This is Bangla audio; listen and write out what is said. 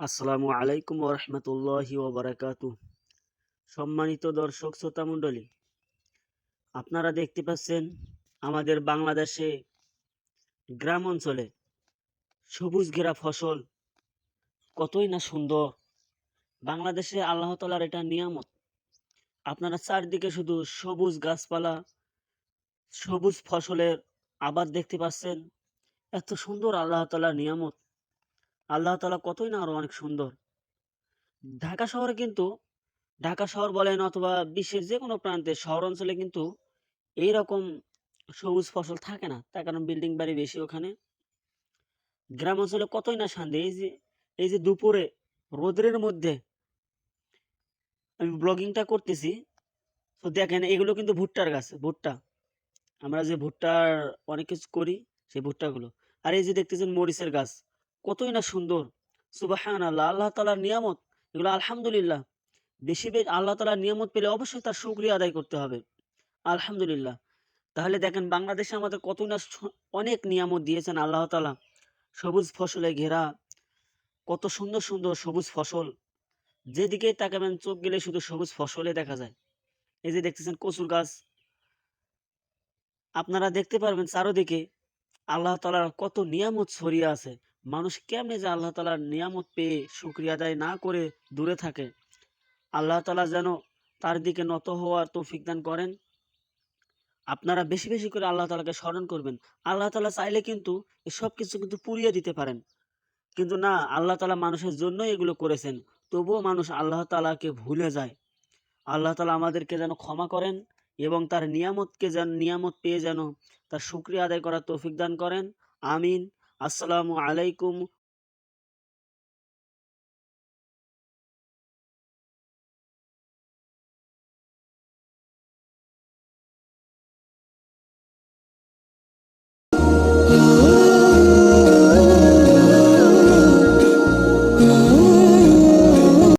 আসসালামু আলাইকুম ওরহমতুল্লাহি ওবরাকাতু সম্মানিত দর্শক শ্রোতা মণ্ডলী, আপনারা দেখতে পাচ্ছেন আমাদের বাংলাদেশে গ্রাম অঞ্চলে সবুজ ঘেরা ফসল কতই না সুন্দর। বাংলাদেশে আল্লাহ তালার এটা নিয়ামত। আপনারা চারদিকে শুধু সবুজ গাছপালা, সবুজ ফসলের আবাদ দেখতে পাচ্ছেন। এত সুন্দর আল্লাহ তালার নিয়ামত। আল্লাহ তালা কতই না আরও অনেক সুন্দর। ঢাকা শহরে কিন্তু, ঢাকা শহর বলেন অথবা বিশ্বের যে কোনো প্রান্তে শহর অঞ্চলে কিন্তু এইরকম সবুজ ফসল থাকে না, তার কারণ বিল্ডিং বাড়ি বেশি ওখানে। গ্রাম অঞ্চলে কতই না শান্তি, এই যে এই যে দুপুরে রোদ্রের মধ্যে আমি ব্লগিংটা করতেছি, তো দেখেন এগুলো কিন্তু ভুট্টার গাছ, ভুট্টা। আমরা যে ভুট্টার অনেক কিছু করি, সেই ভুট্টাগুলো। আর এই যে দেখতেছেন মরিচের গাছ কতই না সুন্দর। সুবাহান আল্লাহ আল্লাহ তালার নিয়ামত, এগুলো আলহামদুলিল্লাহ। বেশি বেশি আল্লাহ তালার নিয়ামত পেলে অবশ্যই তার শুক্রিয়া আদায় করতে হবে। আলহামদুলিল্লাহ। তাহলে দেখেন, বাংলাদেশে আমাদের কতই না অনেক নিয়ামত দিয়েছেন আল্লাহ তালা সবুজ ফসলে ঘেরা, কত সুন্দর সুন্দর সবুজ ফসল। যেদিকেই তাকাবেন, চোখ গেলে শুধু সবুজ ফসলে দেখা যায়। এই যে দেখতেছেন কচুর গাছ। আপনারা দেখতে পারবেন চারোদিকে আল্লাহ তালার কত নিয়ামত ছড়িয়ে আছে। মানুষ কেমনে যে আল্লাহ তালার নিয়ামত পেয়ে শুক্রিয়া আদায় না করে দূরে থাকে? আল্লাহ তালা যেন তার দিকে নত হওয়ার তৌফিক দান করেন। আপনারা বেশি বেশি করে আল্লাহ তালাকে স্মরণ করবেন। আল্লাহ তালা চাইলে কিন্তু সব কিছু কিন্তু পুড়িয়ে দিতে পারেন। কিন্তু না, আল্লাহ তালা মানুষের জন্যই এগুলো করেছেন। তবুও মানুষ আল্লাহ তালাকে ভুলে যায়। আল্লাহ তালা আমাদেরকে যেন ক্ষমা করেন এবং তার নিয়ামতকে যেন, নিয়ামত পেয়ে যেন তার শুক্রিয়া আদায় করার তৌফিক দান করেন। আমিন। আসসালামু আলাইকুম